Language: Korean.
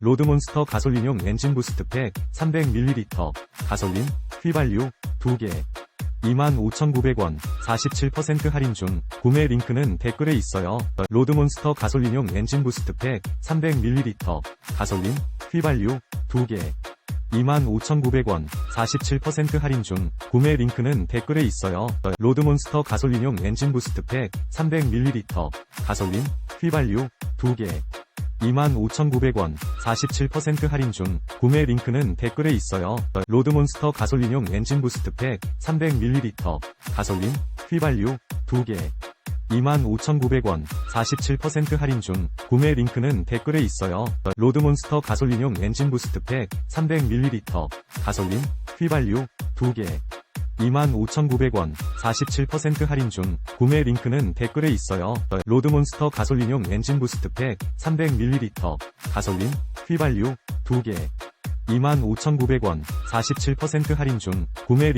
로드몬스터 가솔린용 엔진 부스트팩 300ml 가솔린 휘발유 2개 25,900원 47% 할인 중 구매 링크는 댓글에 있어요. 로드몬스터 가솔린용 엔진 부스트팩 300ml 가솔린 휘발유 2개 25,900원 47% 할인 중 구매 링크는 댓글에 있어요. 로드몬스터 가솔린용 엔진 부스트팩 300ml 가솔린 휘발유 2개 25,900원 47% 할인 중 구매 링크는 댓글에 있어요. 로드몬스터 가솔린용 엔진 부스트팩 300ml 가솔린 휘발유 2개 25,900원 47% 할인 중 구매 링크는 댓글에 있어요. 로드몬스터 가솔린용 엔진 부스트팩 300ml 가솔린 휘발유 2개 25,900원 47% 할인 중 구매 링크는 댓글에 있어요. 로드몬스터 가솔린용 엔진 부스트팩 300ml 가솔린 휘발유 2개 25,900원 47% 할인 중 구매